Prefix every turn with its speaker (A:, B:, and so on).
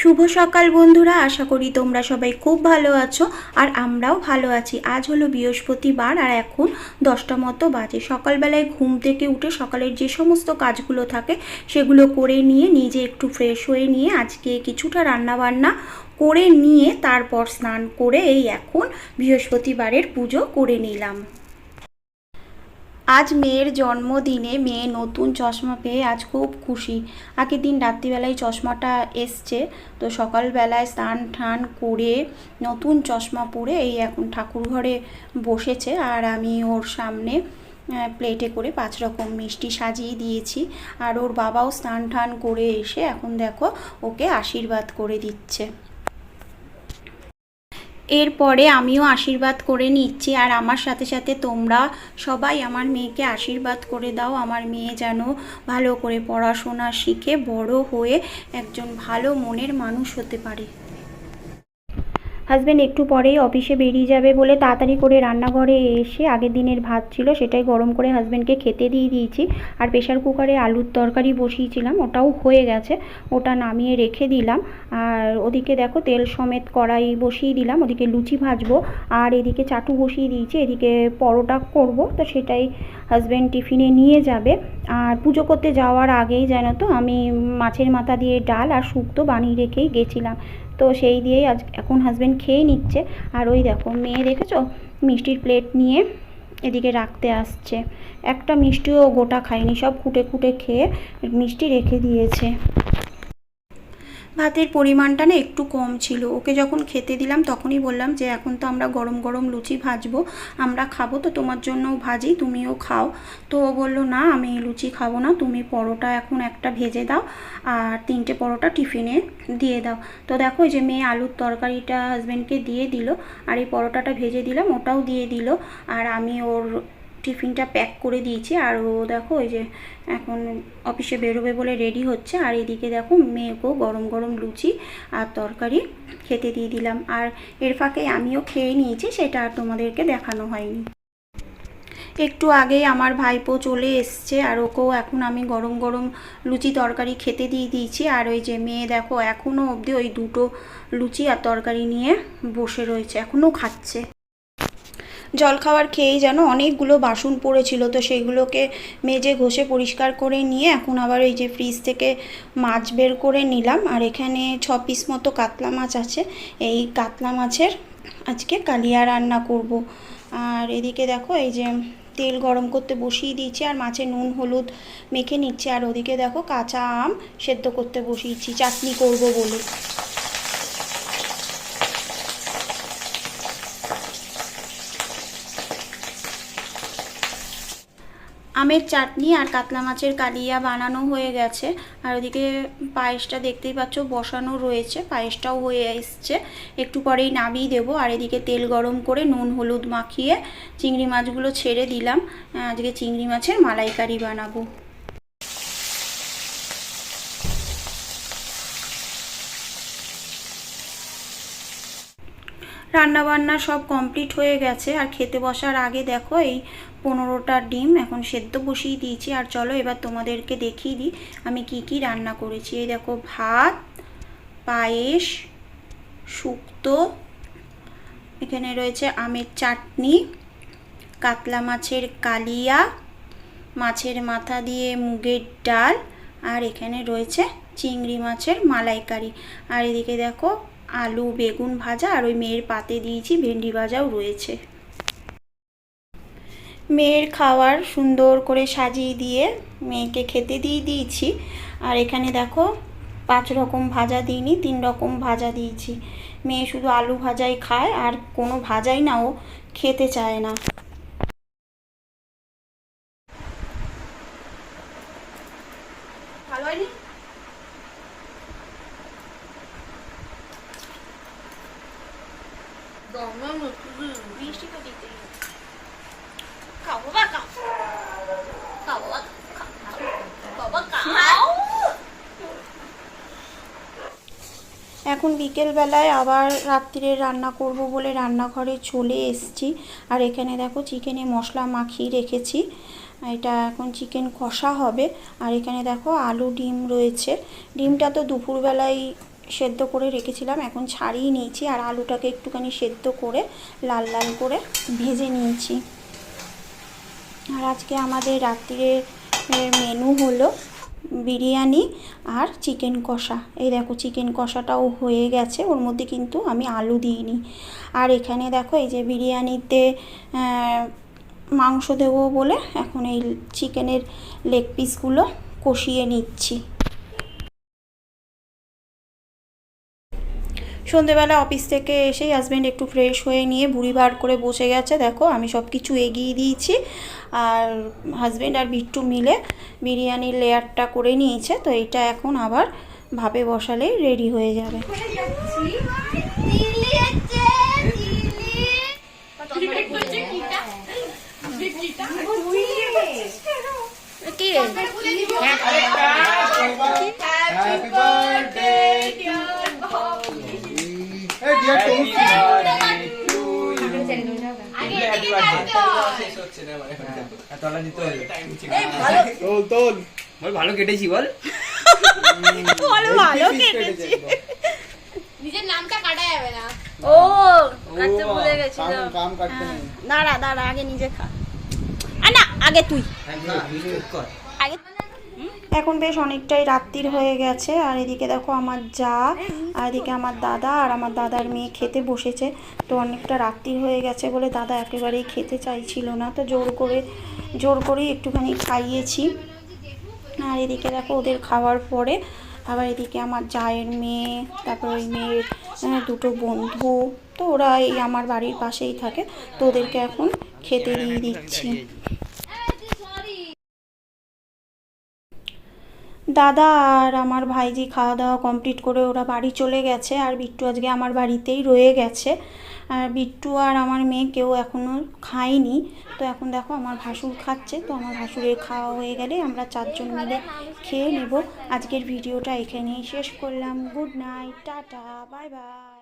A: শুভ সকাল বন্ধুরা, আশা করি তোমরা সবাই খুব ভালো আছো আর আমরাও ভালো আছি। আজ হলো বৃহস্পতিবার আর এখন দশটা মতো বাজে। সকালবেলায় ঘুম থেকে উঠে সকালের যে সমস্ত কাজগুলো থাকে সেগুলো করে নিয়ে, নিজে একটু ফ্রেশ হয়ে নিয়ে আজকে কিছুটা রান্নাবান্না করে নিয়ে তারপর স্নান করে এই এখন বৃহস্পতিবারের পুজো করে নিলাম। আজ মেয়ের জন্মদিনে মেয়ে নতুন চশমা পেয়ে আজ খুব খুশি। আগের দিন রাত্রিবেলায় চশমাটা এসছে, তো সকালবেলায় স্নান টান করে নতুন চশমা পরে এই এখন ঠাকুর ঘরে বসেছে আর আমি ওর সামনে প্লেটে করে পাঁচ রকম মিষ্টি সাজিয়ে দিয়েছি। আর ওর বাবাও স্নান টান করে এসে এখন দেখো ওকে আশীর্বাদ করে দিচ্ছে। এরপরে আমিও আশীর্বাদ করে নিচ্ছি, আর আমার সাথে সাথে তোমরা সবাই আমার মেয়েকে আশীর্বাদ করে দাও। আমার মেয়ে যেন ভালো করে পড়াশোনা শিখে বড় হয়ে একজন ভালো মনের মানুষ হতে পারে। হাজব্যান্ড একটু পরেই অফিসে বেরিয়ে যাবে বলে তাড়াতাড়ি করে রান্নাঘরে এসে আগের দিনের ভাত ছিল, সেটাই গরম করে হাজব্যান্ডকে খেতে দিয়ে দিয়েছি। আর প্রেশার কুকারে আলুর তরকারি বসিয়েছিলাম, ওটাও হয়ে গেছে। ওটা নামিয়ে রেখে দিলাম। আর ওদিকে দেখো তেল সমেত কড়াই বসিয়ে দিলাম, ওদিকে লুচি ভাজবো। আর এদিকে চাটু বসিয়ে দিয়েছি, এদিকে পরোটা করব। তো সেটাই হাজব্যান্ড টিফিনে নিয়ে যাবে। আর পুজো করতে যাওয়ার আগেই জানো তো, আমি মাছের মাথা দিয়ে ডাল আর শুক্তো বানিয়ে রেখেই গেছিলাম। তো সেই দিয়েই আজ এখন হাজব্যান্ড খেয়ে নিচ্ছে। আর ওই দেখো, মেয়ে দেখেছ? মিষ্টির প্লেট নিয়ে এদিকে রাখতে আসছে। একটা মিষ্টিও গোটা খায়নি, সব খুঁটে খুঁটে খেয়ে মিষ্টি রেখে দিয়েছে। ভাতের পরিমাণটা না একটু কম ছিল। ওকে যখন খেতে দিলাম তখনই বললাম যে, এখন তো আমরা গরম গরম লুচি ভাজবো, আমরা খাব তো তোমার জন্যও ভাজি, তুমিও খাও। তো ও বলল, না, আমি লুচি খাব না, তুমি পরোটা এখন একটা ভেজে দাও আর তিনটে পরোটা টিফিনে দিয়ে দাও। তো দেখো যে মেয়ে আলুর তরকারিটা হাজব্যান্ডকে দিয়ে দিল আর এই পরোটাটা ভেজে দিলাম, ওটাও দিয়ে দিল। আর আমি ওর টিফিনটা প্যাক করে দিয়েছি। আর ও দেখো ওই যে এখন অফিসে বেরোবে বলে রেডি হচ্ছে। আর এদিকে দেখো মেয়েকেও গরম গরম লুচি আর তরকারি খেতে দিয়ে দিলাম। আর এর ফাঁকে আমিও খেয়ে নিয়েছি, সেটা আর তোমাদেরকে দেখানো হয়নি। একটু আগেই আমার ভাইপো চলে এসছে আর ওকেও এখন আমি গরম গরম লুচি তরকারি খেতে দিয়ে দিয়েছি। আর ওই যে মেয়ে দেখো এখনও অবধি ওই দুটো লুচি আর তরকারি নিয়ে বসে রয়েছে এখনও খাচ্ছে। জলখাবার খেয়েই যেন অনেকগুলো বাসন পড়েছিল। তো সেইগুলোকে মেজে ঘষে পরিষ্কার করে নিয়ে এখন আবার এই যে ফ্রিজ থেকে মাছ বের করে নিলাম। আর এখানে ছ পিস মতো কাতলা মাছ আছে। এই কাতলা মাছের আজকে কালিয়া রান্না করব। আর এদিকে দেখো এই যে তেল গরম করতে বসিয়ে দিয়েছি আর মাছে নুন, হলুদ মেখে নিচ্ছে। আর ওদিকে দেখো কাঁচা আম সেদ্ধ করতে বসিয়েছি। চাটনি করব বলে। আমের চাটনি আর কাতলা মাছের কালিয়া বানানো হয়ে গেছে। আর ওদিকে পায়েসটা দেখতেই পাচ্ছ, বসানো রয়েছে। পায়েসটাও হয়ে এসছে। একটু পরেই নামিয়ে দেবো। আর এদিকে তেল গরম করে নুন, হলুদ মাখিয়ে চিংড়ি মাছগুলো ছেড়ে দিলাম। আজকে চিংড়ি মাছের মালাইকারি বানাবো। রান্নাবান্না সব কমপ্লিট হয়ে গেছে। আর খেতে বসার আগে দেখো, এই পনেরোটা ডিম এখন সেদ্ধ বসিয়ে দিয়েছি। আর চলো এবার তোমাদেরকে দেখিয়ে দিই, আমি কি কি রান্না করেছি। এই দেখো, ভাত, পায়েস, শুক্তো, এখানে রয়েছে আমের চাটনি, কাতলা মাছের কালিয়া, মাছের মাথা দিয়ে মুগের ডাল, আর এখানে রয়েছে চিংড়ি মাছের মালাইকারি। আর এদিকে দেখো আলু, বেগুন ভাজা আর ওই মেয়ের পাতে দিয়েছি ভেন্ডি ভাজাও রয়েছে। মেয়ের খাওয়ার সুন্দর করে সাজিয়ে দিয়ে মেয়েকে খেতে দিয়ে দিয়েছি। আর এখানে দেখো, পাঁচ রকম ভাজা দিইনি, তিন রকম ভাজা দিয়েছি। মেয়ে শুধু আলু ভাজাই খায় আর কোনো ভাজাই না, ও খেতে চায় না ভালো হয়নি এখন বিকেলবেলায় আবার রাত্রিরে রান্না করব বলে রান্নাঘরে চলে এসেছি। আর এখানে দেখো চিকেনে মশলা মাখিয়ে রেখেছি। এটা এখন চিকেন কষা হবে। আর এখানে দেখো আলু ডিম রয়েছে। ডিমটা তো দুপুরবেলায় সেদ্ধ করে রেখেছিলাম। এখন ছাড়িয়ে নিয়েছি আর আলুটাকে একটুখানি সেদ্ধ করে লাল লাল করে ভেজে নিয়েছি। আর আজকে আমাদের রাত্রিরের মেনু হলো বিরিয়ানি আর চিকেন কষা। এই দেখো চিকেন কষাটাও হয়ে গেছে, ওর মধ্যে কিন্তু আমি আলু দিইনি। আর এখানে দেখো এই যে বিরিয়ানিতে মাংস দেবো বলে এখন এই চিকেনের লেগ পিসগুলো কষিয়ে নিচ্ছি। সন্ধেবেলা অফিস থেকে এসেই হাজব্যান্ড একটু ফ্রেশ হয়ে নিয়ে বুড়ি বার করে বসে গেছে। দেখো, আমি সব কিছু এগিয়ে দিয়েছি। আর হাজব্যান্ড আর বিট্টু মিলে বিরিয়ানির লেয়ারটা করে নিয়েছে। তো এটা এখন আবার ভাপে বসালেই রেডি হয়ে যাবে।
B: Happy তোল তোল।
C: মই ভালো কেটেছি বল।
A: বলো ভালো কেটেছি।
D: নিজের নামটা কাটা যাবে না।
A: ও কাটতে ভুলে গেছিলাম
B: কাম কাটতে নেই।
A: দাঁড়া দাঁড়া আগে নিজে খা। আ না আগে তুই।
C: কর।
A: আগে এখন বেশ অনেকটাই রাত্রির হয়ে গেছে, আর এদিকে দেখো আমার যা, আর এদিকে আমার দাদা আর আমার দাদার মেয়ে খেতে বসেছে। তো অনেকটা রাত্রির হয়ে গেছে বলে দাদা একেবারেই খেতে চাইছিল না। তো জোর করে, জোর করেই একটুখানি খাইয়েছি। আর এদিকে দেখো ওদের খাওয়ার পরে আবার এদিকে আমার জায়ের মেয়ে, তারপর ওই মেয়ের দুটো বন্ধু, তো ওরা এই আমার বাড়ির পাশেই থাকে। তো ওদেরকে এখন খেতে দিয়ে দিচ্ছি। দাদা আর আমার ভাইজি খাওয়া দাওয়া কমপ্লিট করে ওরা বাড়ি চলে গেছে আর বিট্টু আজকে আমার বাড়িতেই রয়ে গেছে। আর বিট্টু আর আমার মেয়ে কেউ এখনও খায়নি। তো এখন দেখো আমার ভাসুর খাচ্ছে। তো আমার ভাসুরের খাওয়া হয়ে গেলে আমরা চারজন মিলে খেয়ে নেব। আজকের ভিডিওটা এখানেই শেষ করলাম। Good night, tata bye bye